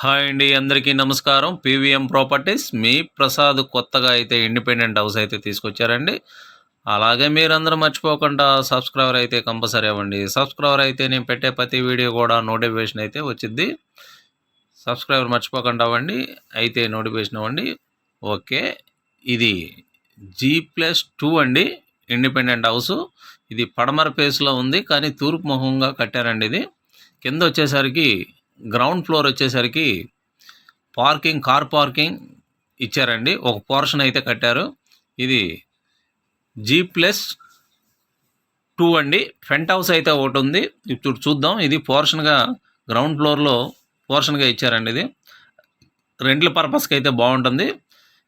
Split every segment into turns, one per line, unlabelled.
Hi అండి అందరికీ నమస్కారం. పీవీఎం ప్రాపర్టీస్ మీ ప్రసాద్ కొత్తగా అయితే ఇండిపెండెంట్ హౌస్ అయితే తీసుకొచ్చారండి. అలాగే మీరందరూ మర్చిపోకుండా సబ్స్క్రైబర్ అయితే కంపల్సరీ అవ్వండి. సబ్స్క్రైబర్ అయితే నేను పెట్టే ప్రతి వీడియో కూడా నోటిఫికేషన్ అయితే వచ్చింది సబ్స్క్రైబర్ మర్చిపోకుండా అవ్వండి అయితే నోటిఫికేషన్ అవ్వండి. ఓకే ఇది జీ ప్లస్ టూ అండి ఇండిపెండెంట్ హౌస్. ఇది పడమర ఫేస్లో ఉంది కానీ తూర్పు ముఖంగా కట్టారండి ఇది. కింద వచ్చేసరికి గ్రౌండ్ ఫ్లోర్ వచ్చేసరికి పార్కింగ్ కార్ పార్కింగ్ ఇచ్చారండి. ఒక పోర్షన్ అయితే కట్టారు. ఇది జీ ప్లస్ టూ అండి. ఫెంట్ హౌస్ అయితే ఒకటి ఉంది. ఇప్పుడు చూద్దాం. ఇది పోర్షన్గా గ్రౌండ్ ఫ్లోర్లో పోర్షన్గా ఇచ్చారండి ఇది. రెంట్ల పర్పస్కి అయితే బాగుంటుంది.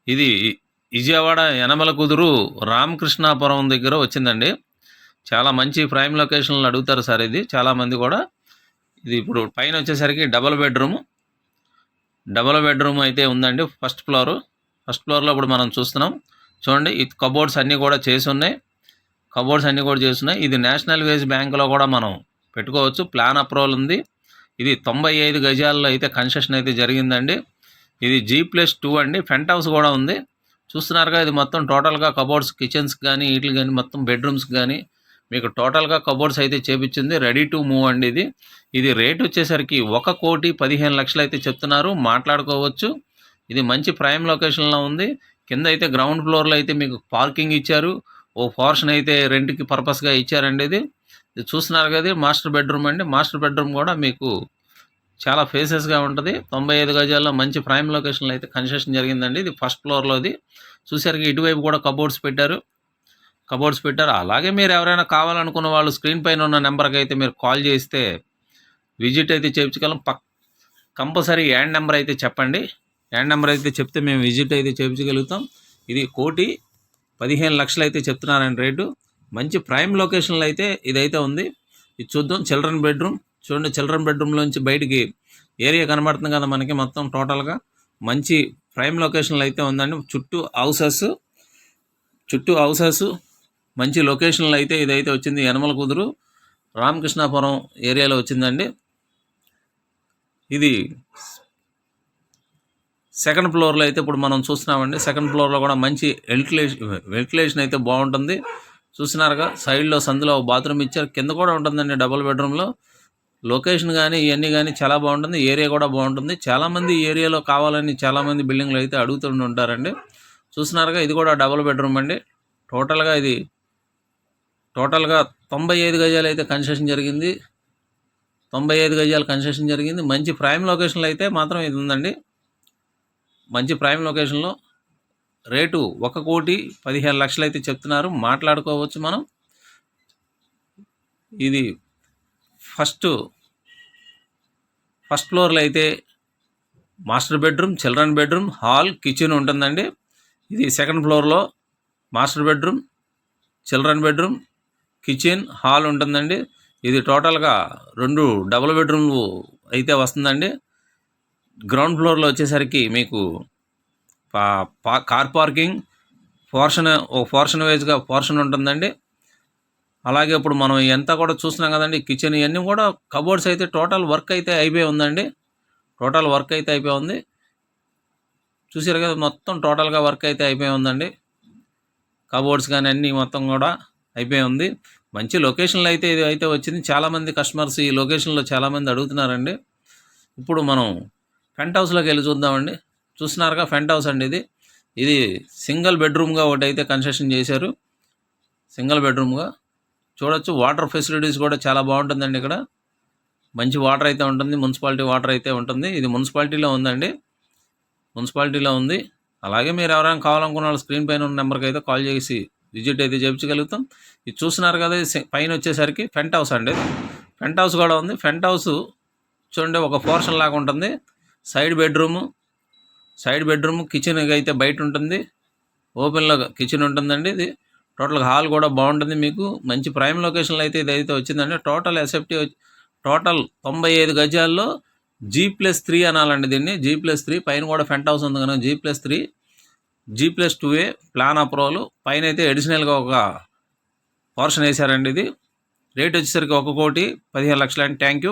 ఇది విజయవాడ యనమల కుదురు రామకృష్ణాపురం దగ్గర వచ్చిందండి. చాలా మంచి ప్రైమ్ లొకేషన్లు అడుగుతారు సార్ ఇది. చాలామంది కూడా ఇది ఇప్పుడు పైన వచ్చేసరికి డబల్ బెడ్రూమ్. డబల్ బెడ్రూమ్ అయితే ఉందండి ఫస్ట్ ఫ్లోర్. ఫస్ట్ ఫ్లోర్లో ఇప్పుడు మనం చూస్తున్నాం. చూడండి ఈ కబోర్డ్స్ అన్నీ కూడా చేసి ఉన్నాయి కబోర్డ్స్ అన్నీ కూడా చేస్తున్నాయి ఇది నేషనల్ వేజ్ బ్యాంకులో కూడా మనం పెట్టుకోవచ్చు. ప్లాన్ అప్రూవల్ ఉంది. ఇది తొంభై ఐదు గజాల్లో అయితే కన్స్ట్రక్షన్ అయితే జరిగిందండి. ఇది జీ ప్లస్ టూ అండి. ఫెంట్ హౌస్ కూడా ఉంది. చూస్తున్నారుగా ఇది మొత్తం టోటల్గా కబోర్డ్స్ కిచెన్స్ కానీ వీటికి కానీ మొత్తం బెడ్రూమ్స్ కానీ మీకు టోటల్గా కబోర్డ్స్ అయితే చేపించింది. రెడీ టు మూవ్ అండి ఇది. ఇది రేట్ వచ్చేసరికి ఒక కోటి పదిహేను లక్షలు అయితే చెప్తున్నారు. మాట్లాడుకోవచ్చు. ఇది మంచి ప్రైమ్ లొకేషన్లో ఉంది. కింద అయితే గ్రౌండ్ ఫ్లోర్లో అయితే మీకు పార్కింగ్ ఇచ్చారు. ఓ పోర్షన్ అయితే రెంట్కి పర్పస్గా ఇచ్చారండి ఇది. ఇది చూస్తున్నారు కదా మాస్టర్ బెడ్రూమ్ అండి. మాస్టర్ బెడ్రూమ్ కూడా మీకు చాలా ఫేసెస్గా ఉంటుంది. తొంభై ఐదు గజాల్లో మంచి ప్రైమ్ లొకేషన్లో అయితే కన్స్ట్రక్షన్ జరిగిందండి. ఇది ఫస్ట్ ఫ్లోర్లోది చూసారు ఇటువైపు కూడా కబోర్డ్స్ పెట్టారు. కబోర్డ్స్ పెట్టారు. అలాగే మీరు ఎవరైనా కావాలనుకున్న వాళ్ళు స్క్రీన్ పైన ఉన్న నెంబర్కి అయితే మీరు కాల్ చేస్తే విజిట్ అయితే చేయించగలం పక్ కంపల్సరీ యాండ్ నెంబర్ అయితే చెప్పండి. యాండ్ నెంబర్ అయితే చెప్తే మేము విజిట్ అయితే చేయించగలుగుతాం ఇది కోటి పదిహేను లక్షలు అయితే చెప్తున్నారండి రేటు. మంచి ప్రైమ్ లొకేషన్లో అయితే ఇదైతే ఉంది. ఇది చూద్దాం. Children bedroom. చూడండి చిల్డ్రన్ బెడ్రూమ్లోంచి బయటికి ఏరియా కనబడుతుంది కదా మనకి మొత్తం టోటల్గా. మంచి ప్రైమ్ లొకేషన్లో అయితే ఉందండి. చుట్టూ హౌసెస్. చుట్టూ హౌసెస్. మంచి లొకేషన్లో అయితే ఇదైతే వచ్చింది. యనమల కుదురు. రామకృష్ణాపురం ఏరియాలో వచ్చిందండి. ఇది సెకండ్ ఫ్లోర్లో అయితే ఇప్పుడు మనం చూస్తున్నామండి. సెకండ్ ఫ్లోర్లో కూడా మంచి వెంటిలేషన్ వెంటిలేషన్ అయితే బాగుంటుంది. చూసినారుగా? సైడ్లో సందులో బాత్రూమ్ ఇచ్చారు. కింద కూడా ఉంటుందండి డబుల్ బెడ్రూమ్లో లొకేషన్ కానీ ఇవన్నీ కానీ చాలా బాగుంటుంది. ఏరియా కూడా బాగుంటుంది. చాలామంది ఏరియాలో కావాలని చాలామంది బిల్డింగ్లు అయితే అడుగుతుంటారండి ఉంటారండి. ఇది కూడా డబుల్ బెడ్రూమ్ అండి. టోటల్గా ఇది టోటల్గా తొంభై ఐదు గజాలు అయితే కన్సెషన్ జరిగింది. తొంభై ఐదు గజాలు కన్సెషన్ జరిగింది. మంచి ప్రైమ్ లొకేషన్లో అయితే మాత్రం ఇది ఉందండి. మంచి ప్రైమ్ లొకేషన్లో రేటు ఒక కోటి పదిహేను లక్షలు అయితే చెప్తున్నారు. మాట్లాడుకోవచ్చు మనం. ఇది ఫస్ట్ ఫస్ట్ ఫ్లోర్లో అయితే master bedroom children bedroom hall kitchen ఉంటుందండి. ఇది సెకండ్ ఫ్లోర్లో master bedroom children bedroom kitchen hall ఉంటుందండి. ఇది టోటల్గా రెండు డబుల్ బెడ్రూమ్లు అయితే వస్తుందండి. గ్రౌండ్ ఫ్లోర్లో వచ్చేసరికి మీకు కార్ పార్కింగ్ పోర్షన్ ఒక పోర్షన్ వైజ్గా పోర్షన్ ఉంటుందండి. అలాగే ఇప్పుడు మనం ఎంత కూడా చూస్తున్నాం కదండి కిచెన్ ఇవన్నీ కూడా కబోర్డ్స్ అయితే టోటల్ వర్క్ అయితే అయిపోయి ఉందండి. టోటల్ వర్క్ అయితే అయిపోయి ఉంది. చూసారు కదా మొత్తం టోటల్గా వర్క్ అయితే అయిపోయి ఉందండి. కబోర్డ్స్ కానీ అన్నీ మొత్తం కూడా అయిపోయి ఉంది. మంచి లొకేషన్లో అయితే ఇది అయితే వచ్చింది. చాలామంది కస్టమర్స్ ఈ లొకేషన్లో చాలామంది అడుగుతున్నారండి. ఇప్పుడు మనం ఫెంట్ హౌస్లోకి వెళ్ళి చూద్దామండి. చూస్తున్నారుగా ఫెంట్ హౌస్ అండి ఇది. ఇది సింగిల్ బెడ్రూమ్గా ఒకటి అయితే కన్స్ట్రక్షన్ చేశారు. సింగిల్ బెడ్రూమ్గా చూడొచ్చు వాటర్ ఫెసిలిటీస్ కూడా చాలా బాగుంటుందండి ఇక్కడ. మంచి వాటర్ అయితే ఉంటుంది మున్సిపాలిటీ వాటర్ అయితే ఉంటుంది. ఇది మున్సిపాలిటీలో ఉందండి. మున్సిపాలిటీలో ఉంది. అలాగే మీరు ఎవరైనా కావాలనుకున్న వాళ్ళు స్క్రీన్ పైన ఉన్న నెంబర్కి అయితే కాల్ చేసి విజిట్ అయితే చేయించగలుగుతాం. ఇది చూస్తున్నారు కదా పైన వచ్చేసరికి ఫెంట్ హౌస్ అండి ఫెంట్ హౌస్ కూడా ఉంది. ఫెంట్ హౌస్ చూడండి ఒక పోర్షన్ లాగా ఉంటుంది. Side bedroom side bedroom kitchen అయితే బయట ఉంటుంది. ఓపెన్లో కిచెన్ ఉంటుందండి ఇది. టోటల్ హాల్ కూడా బాగుంటుంది మీకు. మంచి ప్రైమ్ లొకేషన్లో అయితే ఇది అయితే వచ్చిందండి. టోటల్ ఎసెప్టీ టోటల్ తొంభై ఐదు గజాల్లో జీ ప్లస్ త్రీ అనాలండి దీన్ని. జీ ప్లస్ త్రీ పైన కూడా ఫెంట్ హౌస్ ఉంది కనుక G plus three. G plus two A plan approval పైన అయితే అడిషనల్గా ఒక పోర్షన్ వేశారండి ఇది. రేట్ వచ్చేసరికి ఒక కోటి పదిహేను లక్షలు అండి. Thank you